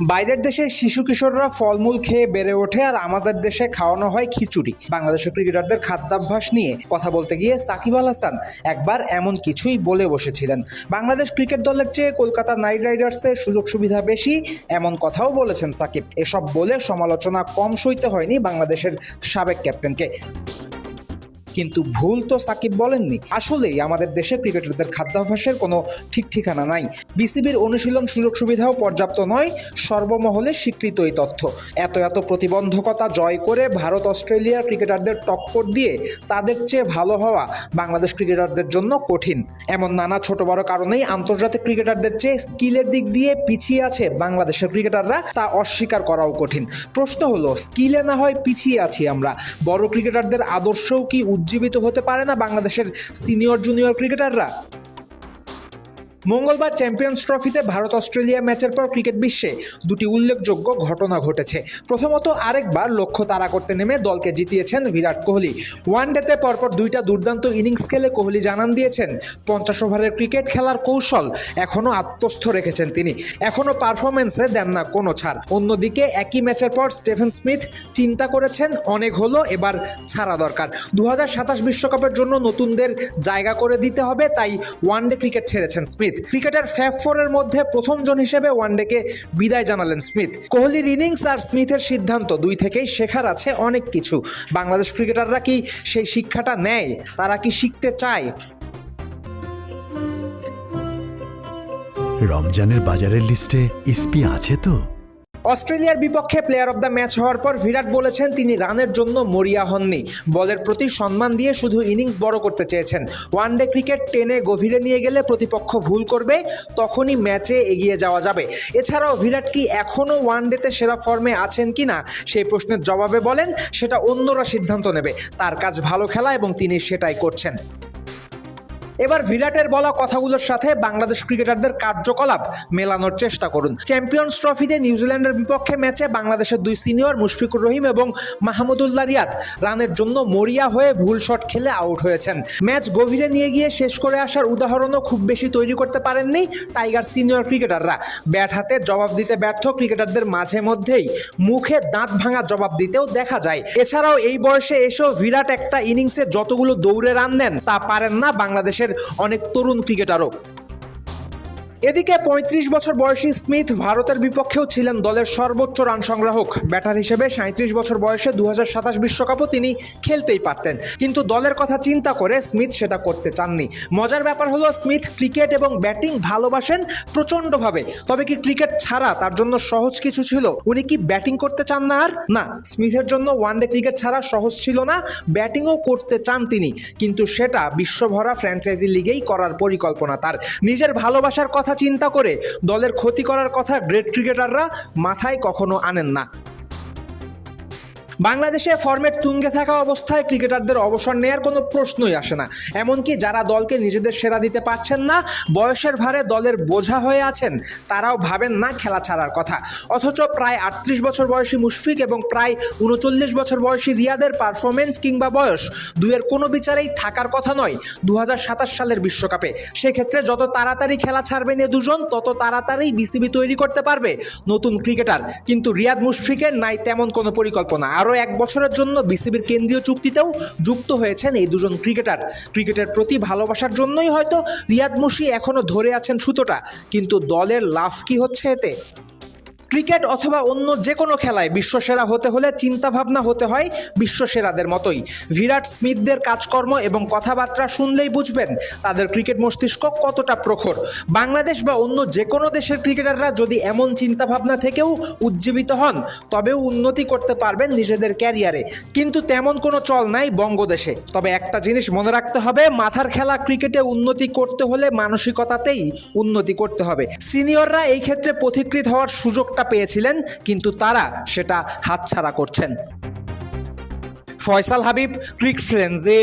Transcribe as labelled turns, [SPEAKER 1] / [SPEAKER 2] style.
[SPEAKER 1] বাইরের দেশে শিশু কিশোররা ফলমূল খেয়ে বেড়ে ওঠে আর আমাদের দেশে খাওয়ানো হয় খিচুড়ি। বাংলাদেশের ক্রিকেটারদের খাদ্যাভ্যাস নিয়ে কথা বলতে গিয়ে সাকিব আল হাসান একবার এমন কিছুই বলে বসেছিলেন। বাংলাদেশ ক্রিকেট দলের চেয়ে কলকাতা নাইট রাইডার্সের সুযোগ সুবিধা বেশি এমন কথাও বলেছেন সাকিব। এসব বলে সমালোচনা কম সইতে হয়নি বাংলাদেশের সাবেক ক্যাপ্টেনকে। কিন্তু ভুল তো সাকিব বলেননি। আসলেই আমাদের দেশে ক্রিকেটারদের খাদ্যাভ্যাসের কোনো ঠিক ঠিকানা নাই। বিসিবির অনুশীলন সুযোগ সুবিধাও পর্যাপ্ত নয়, সর্বমহলে স্বীকৃত এই তথ্য। এত এত প্রতিবন্ধকতা জয় করে ভারত অস্ট্রেলিয়ার ক্রিকেটারদের টক্কর দিয়ে তাদের চেয়ে ভালো হওয়া বাংলাদেশ ক্রিকেটারদের জন্য কঠিন। এমন নানা ছোট বড় কারণেই আন্তর্জাতিক ক্রিকেটারদের চেয়ে স্কিলের দিক দিয়ে পিছিয়ে আছে বাংলাদেশের ক্রিকেটাররা, তা অস্বীকার করাও কঠিন। প্রশ্ন হলো, স্কিলে না হয় পিছিয়ে আছি আমরা? বড় ক্রিকেটারদের আদর্শও কি উজ্জীবিত হতে পারে না বাংলাদেশের সিনিয়র জুনিয়র ক্রিকেটাররা। মঙ্গলবার চ্যাম্পিয়ন্স ট্রফিতে ভারত অস্ট্রেলিয়া ম্যাচের পর ক্রিকেট বিশ্বে দুটি উল্লেখযোগ্য ঘটনা ঘটেছে। প্রথমত, আরেকবার লক্ষ্য তাড়া করতে নেমে দলকে জিতিয়েছেন বিরাট কোহলি। ওয়ানডেতে পরপর দুইটা দুর্দান্ত ইনিংস খেলে কোহলি জানান দিয়েছেন, পঞ্চাশ ওভারের ক্রিকেট খেলার কৌশল এখনও আত্মস্থ রেখেছেন তিনি। এখনও পারফরমেন্সে দেন না কোনো ছাড়। অন্যদিকে, একই ম্যাচের পর স্টেফেন স্মিথ চিন্তা করেছেন, অনেক হলো, এবার ছাড়া দরকার। দু বিশ্বকাপের জন্য নতুনদের জায়গা করে দিতে হবে, তাই ওয়ানডে ক্রিকেট ছেড়েছেন স্মিথ। ক্রিকেটার ফ্যাফ ফোরের মধ্যে প্রথম জন হিসেবে ওয়ানডেকে বিদায় জানালেন স্মিথ। কোহলির ইনিংস আর স্মিথের সিদ্ধান্ত দুই থেকেই শেখার আছে অনেক কিছু। বাংলাদেশ ক্রিকেটাররা কি সেই শিক্ষাটা নেয়? তারা কি শিখতে চায়?
[SPEAKER 2] রমজানের বাজারের লিস্টে ইস্পি আছে তো?
[SPEAKER 1] অস্ট্রেলিয়ার বিপক্ষে প্লেয়ার অব দ্য ম্যাচ হওয়ার পর বিরাট বলেছেন তিনি রানের জন্য মরিয়া হননি। বলের প্রতি সম্মান দিয়ে শুধু ইনিংস বড় করতে চেয়েছেন। ওয়ানডে ক্রিকেট টেনে গভীরে নিয়ে গেলে প্রতিপক্ষ ভুল করবে, তখনই ম্যাচে এগিয়ে যাওয়া যাবে। এছাড়াও বিরাট কি এখনও ওয়ানডেতে সেরা ফর্মে আছেন কি না সেই প্রশ্নের জবাবে বলেন, সেটা অন্যরা সিদ্ধান্ত নেবে। তার কাজ ভালো খেলা এবং তিনি সেটাই করছেন। এবার ভিরাটের বলা কথাগুলোর সাথে বাংলাদেশ ক্রিকেটারদের কার্যকলাপ মেলানোর চেষ্টা করুন। চ্যাম্পিয়ন্স ট্রফিতে নিউজিল্যান্ডের বিপক্ষে ম্যাচে বাংলাদেশের দুই সিনিয়র মুশফিকুর রহিম এবং মাহমুদুল্লাহ রিয়াদ রানের জন্য মরিয়া হয়ে ভুল শট খেলে আউট হয়েছেন। ম্যাচ গভীরে নিয়ে গিয়ে শেষ করে আসার উদাহরণও খুব বেশি তৈরি করতে পারেননি টাইগার সিনিয়র ক্রিকেটাররা। ব্যাট হাতে জবাব দিতে ব্যর্থ ক্রিকেটারদের মাঝে মধ্যেই মুখে দাঁত ভাঙা জবাব দিতেও দেখা যায়। এছাড়াও এই বয়সে এসেও বিরাট একটা ইনিংসে যতগুলো দৌড়ে রান নেন তা পারেন না বাংলাদেশের অনেক তরুণ ক্রিকেটারও। এদিকে ৩৫ বছর বয়সী স্মিথ ভারতের বিপক্ষেও ছিলেন দলের সর্বোচ্চ রান সংগ্রাহক। ব্যাটার হিসেবে সাঁত্রিশ বছর বয়সে দু বিশ্বকাপও তিনি খেলতেই পারতেন। কিন্তু দলের কথা চিন্তা করে স্মিথ সেটা করতে চাননি। মজার ব্যাপার হলো, স্মিথ ক্রিকেট এবং ব্যাটিং ভালোবাসেন প্রচণ্ডভাবে। তবে কি ক্রিকেট ছাড়া তার জন্য সহজ কিছু ছিল? উনি কি ব্যাটিং করতে চান না আর? না, স্মিথের জন্য ওয়ানডে ক্রিকেট ছাড়া সহজ ছিল না। ব্যাটিংও করতে চান তিনি। কিন্তু সেটা বিশ্বভরা ফ্র্যাঞ্চাইজি লিগেই করার পরিকল্পনা তার। নিজের ভালোবাসার কথা চিন্তা করে দলের ক্ষতি করার কথা গ্রেট ক্রিকেটাররা মাথায় কখনো আনেন না। বাংলাদেশে ফর্মেট তুঙ্গে থাকা অবস্থায় ক্রিকেটারদের অবসর নেয়ার কোনো প্রশ্নই আসে না। এমনকি যারা দলকে নিজেদের সেরা দিতে পারছেন না, বয়সের ভারে দলের বোঝা হয়ে আছেন, তারাও ভাবেন না খেলা ছাড়ার কথা। অথচ প্রায় আটত্রিশ বছর বয়সী মুশফিক এবং প্রায় উনচল্লিশ বছর বয়সী রিয়াদের পারফরমেন্স কিংবা বয়স দুয়ের কোনো বিচারেই থাকার কথা নয় দু সালের বিশ্বকাপে। সেক্ষেত্রে যত তাড়াতাড়ি খেলা ছাড়বেন এ দুজন, তত তাড়াতাড়ি বিসিবি তৈরি করতে পারবে নতুন ক্রিকেটার। কিন্তু রিয়াদ মুশফিকের নাই তেমন কোনো পরিকল্পনা। আরও এক বছরের জন্য বিসিবির কেন্দ্রীয় চুক্তিতেও যুক্ত হয়েছেন এই দুজন ক্রিকেটার। ক্রিকেটের প্রতি ভালোবাসার জন্যই হয়তো রিয়াদ মুশি এখনও ধরে আছেন সুতোটা, কিন্তু দলের লাভ কি হচ্ছে এতে? ক্রিকেট অথবা অন্য যে কোনো খেলায় বিশ্বসেরা হতে হলে চিন্তাভাবনা হতে হয় বিশ্বসেরাদের মতোই। বিরাট স্মিথদের কাজকর্ম এবং কথাবার্তা শুনলেই বুঝবেন তাদের ক্রিকেট মস্তিষ্ক কতটা প্রখর। বাংলাদেশ বা অন্য যে কোনো দেশের ক্রিকেটাররা যদি এমন চিন্তাভাবনা থেকেও উজ্জীবিত হন, তবেও উন্নতি করতে পারবেন নিজেদের ক্যারিয়ারে। কিন্তু তেমন কোনো চল নাই বঙ্গদেশে। তবে একটা জিনিস মনে রাখতে হবে, মাথার খেলা ক্রিকেটে উন্নতি করতে হলে মানসিকতাতেই উন্নতি করতে হবে। সিনিয়ররা এই ক্ষেত্রে পথিকৃত হওয়ার সুযোগটা পেয়েছিলেন কিন্তু তারা সেটা হাতছাড়া করছেন। ফয়সাল হাবিব ক্রিক ফ্রেন্ডসে